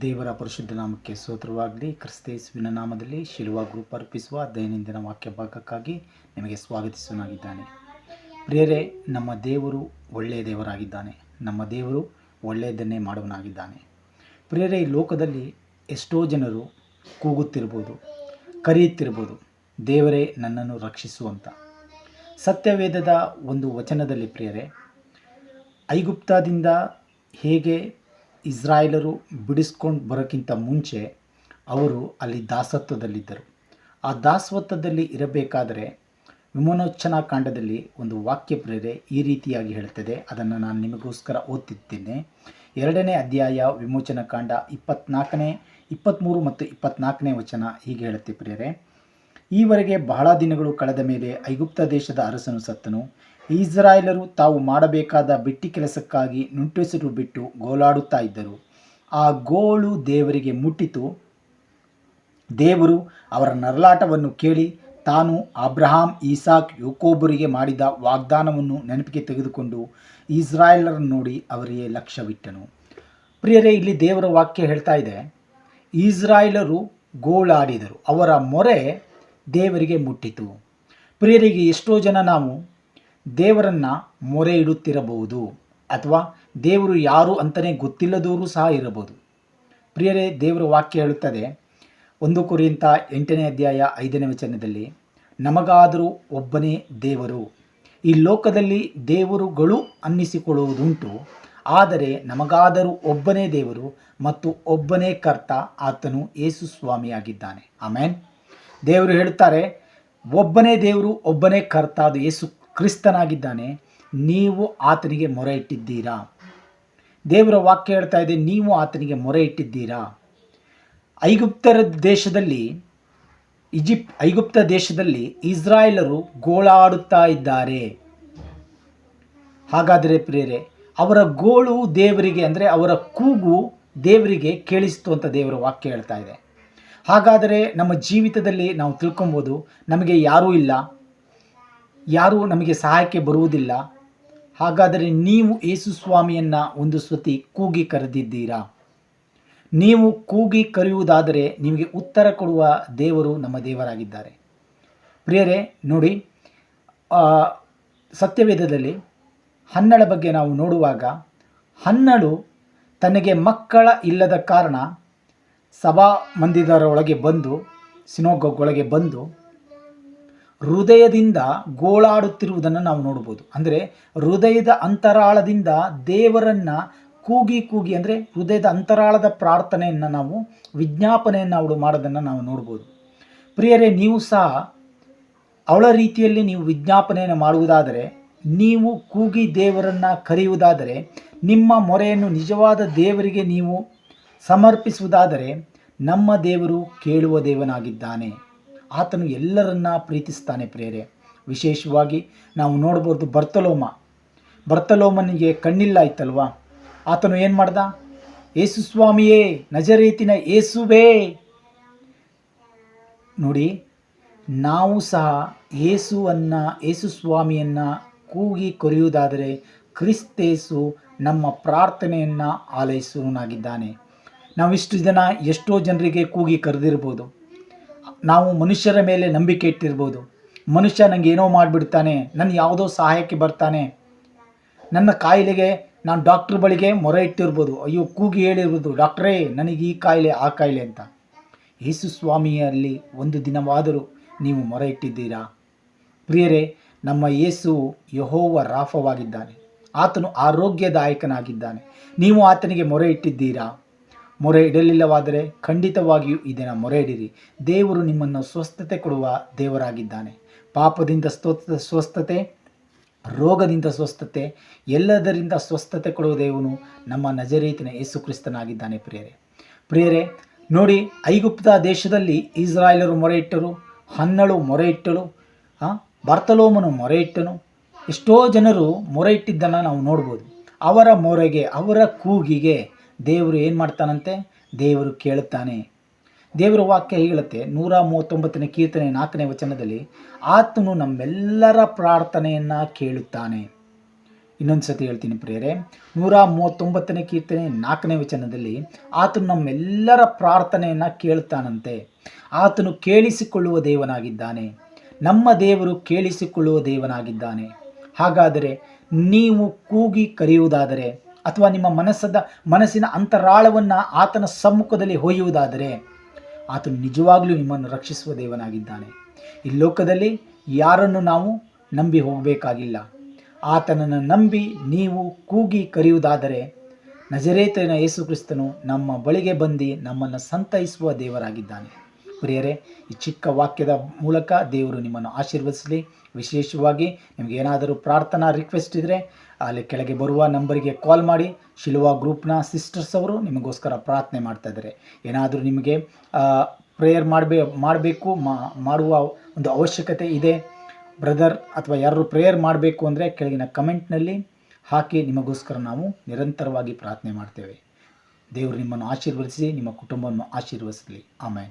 ದೇವರ ಪರಿಶುದ್ಧ ನಾಮಕ್ಕೆ ಸ್ತೋತ್ರವಾಗಲಿ. ಕ್ರಿಸ್ತೇಸುವಿನ ನಾಮದಲ್ಲಿ ಶಿಲುವ ಗ್ರೂಪ್ ಅರ್ಪಿಸುವ ದೈನಂದಿನ ವಾಕ್ಯ ಭಾಗಕ್ಕಾಗಿ ನಿಮಗೆ ಸ್ವಾಗತಿಸುವನಾಗಿದ್ದಾನೆ. ಪ್ರಿಯರೇ, ನಮ್ಮ ದೇವರು ಒಳ್ಳೆಯ ದೇವರಾಗಿದ್ದಾನೆ. ನಮ್ಮ ದೇವರು ಒಳ್ಳೆಯದನ್ನೇ ಮಾಡುವನಾಗಿದ್ದಾನೆ. ಪ್ರಿಯರೇ, ಈ ಲೋಕದಲ್ಲಿ ಎಷ್ಟೋ ಜನರು ಕೂಗುತ್ತಿರ್ಬೋದು, ಕರೆಯುತ್ತಿರ್ಬೋದು, ದೇವರೇ ನನ್ನನ್ನು ರಕ್ಷಿಸುವಂತ ಸತ್ಯವೇದದ ಒಂದು ವಚನದಲ್ಲಿ ಪ್ರಿಯರೇ, ಐಗುಪ್ತದಿಂದ ಹೇಗೆ ಇಸ್ರಾಯೇಲರು ಬಿಡಿಸ್ಕೊಂಡು ಬರೋಕ್ಕಿಂತ ಮುಂಚೆ ಅವರು ಅಲ್ಲಿ ದಾಸತ್ವದಲ್ಲಿದ್ದರು. ಆ ದಾಸತ್ವದಲ್ಲಿ ಇರಬೇಕಾದರೆ ವಿಮೋನೋಚನಾ ಕಾಂಡದಲ್ಲಿ ಒಂದು ವಾಕ್ಯ ಪ್ರೇರೆ ಈ ರೀತಿಯಾಗಿ ಹೇಳುತ್ತದೆ. ಅದನ್ನು ನಾನು ನಿಮಗೋಸ್ಕರ ಓದ್ತಿದ್ದೇನೆ. ಎರಡನೇ ಅಧ್ಯಾಯ ವಿಮೋಚನಾ ಕಾಂಡ ಇಪ್ಪತ್ನಾಲ್ಕನೇ ಇಪ್ಪತ್ತ್ಮೂರು ಮತ್ತು ಇಪ್ಪತ್ನಾಲ್ಕನೇ ವಚನ ಹೀಗೆ ಹೇಳುತ್ತೆ ಪ್ರೇರೆ, ಈವರೆಗೆ ಬಹಳ ದಿನಗಳು ಕಳೆದ ಮೇಲೆ ಐಗುಪ್ತ ದೇಶದ ಅರಸನು ಸತ್ತನು. ಇಸ್ರಾಯೇಲರು ತಾವು ಮಾಡಬೇಕಾದ ಬಿಟ್ಟಿ ಕೆಲಸಕ್ಕಾಗಿ ನುಂಟುಸಿರು ಬಿಟ್ಟು ಗೋಲಾಡುತ್ತಾ ಇದ್ದರು. ಆ ಗೋಳು ದೇವರಿಗೆ ಮುಟ್ಟಿತು. ದೇವರು ಅವರ ನರಲಾಟವನ್ನು ಕೇಳಿ ತಾನು ಅಬ್ರಹಾಂ ಈಸಾಕ್ ಯೋಕೋಬರಿಗೆ ಮಾಡಿದ ವಾಗ್ದಾನವನ್ನು ನೆನಪಿಗೆ ತೆಗೆದುಕೊಂಡು ಇಸ್ರಾಯೇಲರನ್ನು ನೋಡಿ ಅವರಿಗೆ ಲಕ್ಷ್ಯವಿಟ್ಟನು. ಪ್ರಿಯರೇ, ಇಲ್ಲಿ ದೇವರ ವಾಕ್ಯ ಹೇಳ್ತಾ ಇದೆ, ಇಸ್ರಾಯೇಲರು ಗೋಳಾಡಿದರು, ಅವರ ಮೊರೆ ದೇವರಿಗೆ ಮುಟ್ಟಿತು. ಪ್ರಿಯರಿಗೆ, ಎಷ್ಟೋ ಜನ ನಾವು ದೇವರನ್ನು ಮೊರೆ ಇಡುತ್ತಿರಬಹುದು ಅಥವಾ ದೇವರು ಯಾರು ಅಂತಲೇ ಗೊತ್ತಿಲ್ಲದವರು ಸಹ ಇರಬಹುದು. ಪ್ರಿಯರೇ, ದೇವರ ವಾಕ್ಯ ಹೇಳುತ್ತದೆ, ಒಂದು ಕುರಿಯಂತ ಎಂಟನೇ ಅಧ್ಯಾಯ ಐದನೇ ವಚನದಲ್ಲಿ, ನಮಗಾದರೂ ಒಬ್ಬನೇ ದೇವರು. ಈ ಲೋಕದಲ್ಲಿ ದೇವರುಗಳು ಅನ್ನಿಸಿಕೊಳ್ಳುವುದುಂಟು, ಆದರೆ ನಮಗಾದರೂ ಒಬ್ಬನೇ ದೇವರು ಮತ್ತು ಒಬ್ಬನೇ ಕರ್ತ ಆತನು ಯೇಸು ಸ್ವಾಮಿಯಾಗಿದ್ದಾನೆ. ಆಮೇನ್. ದೇವರು ಹೇಳುತ್ತಾರೆ, ಒಬ್ಬನೇ ದೇವರು, ಒಬ್ಬನೇ ಕರ್ತ ಅದು ಯೇಸು ಕ್ರಿಸ್ತನಾಗಿದ್ದಾನೆ, ನೀವು ಆತನಿಗೆ ಮೊರೆ ಇಟ್ಟಿದ್ದೀರಾ ದೇವರ ವಾಕ್ಯ ಹೇಳ್ತಾ ಇದೆ, ನೀವು ಆತನಿಗೆ ಮೊರೆ ಇಟ್ಟಿದ್ದೀರಾ ಐಗುಪ್ತರ ದೇಶದಲ್ಲಿ, ಈಜಿಪ್ಟ್ ಐಗುಪ್ತ ದೇಶದಲ್ಲಿ ಇಸ್ರಾಯೇಲರು ಗೋಳಾಡುತ್ತಾ ಇದ್ದಾರೆ. ಹಾಗಾದರೆ ಪ್ರೇರೆ ಅವರ ಗೋಳು ದೇವರಿಗೆ, ಅಂದರೆ ಅವರ ಕೂಗು ದೇವರಿಗೆ ಕೇಳಿಸ್ತು ಅಂತ ದೇವರ ವಾಕ್ಯ ಹೇಳ್ತಾ ಇದೆ. ಹಾಗಾದರೆ ನಮ್ಮ ಜೀವಿತದಲ್ಲಿ ನಾವು ತಿಳ್ಕೊಬೋದು, ನಮಗೆ ಯಾರೂ ಇಲ್ಲ. ಯಾರೂ ನಮಗೆ ಸಹಾಯಕ್ಕೆ ಬರುವುದಿಲ್ಲ. ಹಾಗಾದರೆ ನೀವು ಯೇಸು ಸ್ವಾಮಿಯನ್ನು ಒಂದು ಸತಿ ಕೂಗಿ ಕರೆದಿದ್ದೀರಾ? ನೀವು ಕೂಗಿ ಕರೆಯುವುದಾದರೆ ನಿಮಗೆ ಉತ್ತರ ಕೊಡುವ ದೇವರು ನಮ್ಮ ದೇವರಾಗಿದ್ದಾರೆ. ಪ್ರಿಯರೇ, ನೋಡಿ ಸತ್ಯವೇದದಲ್ಲಿ ಹನ್ನಳ ಬಗ್ಗೆ ನಾವು ನೋಡುವಾಗ ಹನ್ನಳು ತನಗೆ ಮಕ್ಕಳ ಇಲ್ಲದ ಕಾರಣ ಸಭಾ ಮಂದಿರೊಳಗೆ ಬಂದು ಸಿನೋಗೊಳಗೆ ಬಂದು ಹೃದಯದಿಂದ ಗೋಳಾಡುತ್ತಿರುವುದನ್ನು ನಾವು ನೋಡ್ಬೋದು ಅಂದರೆ ಹೃದಯದ ಅಂತರಾಳದಿಂದ ದೇವರನ್ನು ಕೂಗಿ ಕೂಗಿ ಅಂದರೆ ಹೃದಯದ ಅಂತರಾಳದ ಪ್ರಾರ್ಥನೆಯನ್ನು ನಾವು, ವಿಜ್ಞಾಪನೆಯನ್ನು ಅವಳು ಮಾಡೋದನ್ನು ನಾವು ನೋಡ್ಬೋದು ಪ್ರಿಯರೇ, ನೀವು ಸಹ ಅವಳ ರೀತಿಯಲ್ಲಿ ನೀವು ವಿಜ್ಞಾಪನೆಯನ್ನು ಮಾಡುವುದಾದರೆ, ನೀವು ಕೂಗಿ ದೇವರನ್ನು ಕರೆಯುವುದಾದರೆ, ನಿಮ್ಮ ಮೊರೆಯನ್ನು ನಿಜವಾದ ದೇವರಿಗೆ ನೀವು ಸಮರ್ಪಿಸುವುದಾದರೆ, ನಮ್ಮ ದೇವರು ಕೇಳುವ ದೇವನಾಗಿದ್ದಾನೆ. ಆತನು ಎಲ್ಲರನ್ನ ಪ್ರೀತಿಸ್ತಾನೆ ಪ್ರೇರೆ ವಿಶೇಷವಾಗಿ ನಾವು ನೋಡ್ಬೋದು ಬರ್ತಲೋಮ. ಬರ್ತಲೋಮನಿಗೆ ಕಣ್ಣಿಲ್ಲ ಇತ್ತಲ್ವಾ ಆತನು ಏನು ಮಾಡ್ದ? ಏಸು ಸ್ವಾಮಿಯೇ, ನಜರೇತಿನ ಏಸುವೇ. ನೋಡಿ, ನಾವು ಸಹ ಏಸುವನ್ನು, ಏಸು ಸ್ವಾಮಿಯನ್ನು ಕೂಗಿ ಕೊರೆಯುವುದಾದರೆ ಕ್ರಿಸ್ತೇಸು ನಮ್ಮ ಪ್ರಾರ್ಥನೆಯನ್ನು ಆಲೈಸುವನಾಗಿದ್ದಾನೆ ನಾವಿಷ್ಟು ಜನ ಎಷ್ಟೋ ಜನರಿಗೆ ಕೂಗಿ ಕರೆದಿರ್ಬೋದು. ನಾವು ಮನುಷ್ಯರ ಮೇಲೆ ನಂಬಿಕೆ ಇಟ್ಟಿರ್ಬೋದು. ಮನುಷ್ಯ ನನಗೆ ಏನೋ ಮಾಡಿಬಿಡ್ತಾನೆ ನನ್ನ ಯಾವುದೋ ಸಹಾಯಕ್ಕೆ ಬರ್ತಾನೆ. ನನ್ನ ಕಾಯಿಲೆಗೆ ನಾನು ಡಾಕ್ಟ್ರ್ ಬಳಿಗೆ ಮೊರೆ ಇಟ್ಟಿರ್ಬೋದು. ಅಯ್ಯೋ, ಕೂಗಿ ಹೇಳಿರ್ಬೋದು, ಡಾಕ್ಟ್ರೇ, ನನಗೆ ಈ ಕಾಯಿಲೆ, ಆ ಕಾಯಿಲೆ ಅಂತ. ಯೇಸು ಸ್ವಾಮಿಯಲ್ಲಿ ಒಂದು ದಿನವಾದರೂ ನೀವು ಮೊರೆ ಇಟ್ಟಿದ್ದೀರಾ? ಪ್ರಿಯರೇ, ನಮ್ಮ ಯೇಸು ಯಹೋವ ರಾಫವಾಗಿದ್ದಾನೆ. ಆತನು ಆರೋಗ್ಯದಾಯಕನಾಗಿದ್ದಾನೆ. ನೀವು ಆತನಿಗೆ ಮೊರೆ ಇಟ್ಟಿದ್ದೀರಾ? ಮೊರೆ ಇಡಲಿಲ್ಲವಾದರೆ ಖಂಡಿತವಾಗಿಯೂ ಇದನ್ನು ಮೊರೆ ಇಡಿರಿ. ದೇವರು ನಿಮ್ಮನ್ನು ಸ್ವಸ್ಥತೆ ಕೊಡುವ ದೇವರಾಗಿದ್ದಾನೆ. ಪಾಪದಿಂದ ಸ್ತೋತ್ರ ಸ್ವಸ್ಥತೆ, ರೋಗದಿಂದ ಸ್ವಸ್ಥತೆ, ಎಲ್ಲದರಿಂದ ಸ್ವಸ್ಥತೆ ಕೊಡುವ ದೇವನು ನಮ್ಮ ನಜರೇತಿನ ಯೇಸು ಕ್ರಿಸ್ತನಾಗಿದ್ದಾನೆ ಪ್ರಿಯರೇ. ಪ್ರಿಯರೇ, ನೋಡಿ ಐಗುಪ್ತ ದೇಶದಲ್ಲಿ ಇಸ್ರಾಯೇಲರು ಮೊರೆ ಇಟ್ಟರು, ಹನ್ನಳು ಮೊರೆ ಇಟ್ಟಳು ಬರ್ತಲೋಮನು ಮೊರೆ ಇಟ್ಟನು. ಎಷ್ಟೋ ಜನರು ಮೊರೆ ಇಟ್ಟಿದ್ದನ್ನು ನಾವು ನೋಡ್ಬೋದು. ಅವರ ಮೊರೆಗೆ, ಅವರ ಕೂಗಿಗೆ ದೇವರು ಏನು ಮಾಡ್ತಾನಂತೆ? ದೇವರು ಕೇಳುತ್ತಾನೆ. ದೇವರ ವಾಕ್ಯ ಹೇಳುತ್ತೆ, ನೂರ ಮೂವತ್ತೊಂಬತ್ತನೇ ಕೀರ್ತನೆ ನಾಲ್ಕನೇ ವಚನದಲ್ಲಿ, ಆತನು ನಮ್ಮೆಲ್ಲರ ಪ್ರಾರ್ಥನೆಯನ್ನು ಕೇಳುತ್ತಾನೆ. ಇನ್ನೊಂದು ಸತಿ ಹೇಳ್ತೀನಿ ಪ್ರಿಯರೇ, ನೂರ ಮೂವತ್ತೊಂಬತ್ತನೇ ಕೀರ್ತನೆ ನಾಲ್ಕನೇ ವಚನದಲ್ಲಿ, ಆತನು ನಮ್ಮೆಲ್ಲರ ಪ್ರಾರ್ಥನೆಯನ್ನು ಕೇಳುತ್ತಾನಂತೆ. ಆತನು ಕೇಳಿಸಿಕೊಳ್ಳುವ ದೇವನಾಗಿದ್ದಾನೆ. ನಮ್ಮ ದೇವರು ಕೇಳಿಸಿಕೊಳ್ಳುವ ದೇವನಾಗಿದ್ದಾನೆ. ಹಾಗಾದರೆ, ನೀವು ಕೂಗಿ ಕರೆಯುವುದಾದರೆ ಅಥವಾ ನಿಮ್ಮ ಮನಸ್ಸದ ಮನಸ್ಸಿನ ಅಂತರಾಳವನ್ನು ಆತನ ಸಮ್ಮುಖದಲ್ಲಿ ಹೊಯ್ಯುವುದಾದರೆ ಆತನು ನಿಜವಾಗಲೂ ನಿಮ್ಮನ್ನು ರಕ್ಷಿಸುವ ದೇವನಾಗಿದ್ದಾನೆ. ಈ ಲೋಕದಲ್ಲಿ ಯಾರನ್ನು ನಾವು ನಂಬಿ ಹೋಗಬೇಕಾಗಿಲ್ಲ. ಆತನನ್ನು ನಂಬಿ ನೀವು ಕೂಗಿ ಕರೆಯುವುದಾದರೆ ನಜರೇತನ ಯೇಸುಕ್ರಿಸ್ತನು ನಮ್ಮ ಬಳಿಗೆ ಬಂದು ನಮ್ಮನ್ನು ಸಂತೈಸುವ ದೇವರಾಗಿದ್ದಾನೆ. ಪ್ರಿಯರೇ, ಈ ಚಿಕ್ಕ ವಾಕ್ಯದ ಮೂಲಕ ದೇವರು ನಿಮ್ಮನ್ನು ಆಶೀರ್ವದಿಸಲಿ. ವಿಶೇಷವಾಗಿ ನಿಮಗೆ ಏನಾದರೂ ಪ್ರಾರ್ಥನಾ ರಿಕ್ವೆಸ್ಟ್ ಇದ್ದರೆ ಅಲ್ಲಿ ಕೆಳಗೆ ಬರುವ ನಂಬರಿಗೆ ಕಾಲ್ ಮಾಡಿ. ಶಿಲುವಾ ಗ್ರೂಪ್ನ ಸಿಸ್ಟರ್ಸ್ ಅವರು ನಿಮಗೋಸ್ಕರ ಪ್ರಾರ್ಥನೆ ಮಾಡ್ತಾ ಇದ್ದಾರೆ. ಏನಾದರೂ ನಿಮಗೆ ಪ್ರೇಯರ್ ಮಾಡಬೇ, ಮಾಡಬೇಕು ಮಾಡುವ ಒಂದು ಅವಶ್ಯಕತೆ ಇದೆ ಬ್ರದರ್ ಅಥವಾ ಯಾರು ಪ್ರೇಯರ್ ಮಾಡಬೇಕು ಅಂದರೆ ಕೆಳಗಿನ ಕಮೆಂಟ್ನಲ್ಲಿ ಹಾಕಿ, ನಿಮಗೋಸ್ಕರ ನಾವು ನಿರಂತರವಾಗಿ ಪ್ರಾರ್ಥನೆ ಮಾಡ್ತೇವೆ. ದೇವರು ನಿಮ್ಮನ್ನು ಆಶೀರ್ವದಿಸಿ, ನಿಮ್ಮ ಕುಟುಂಬವನ್ನು ಆಶೀರ್ವದಿಸಲಿ. ಆಮೇಲೆ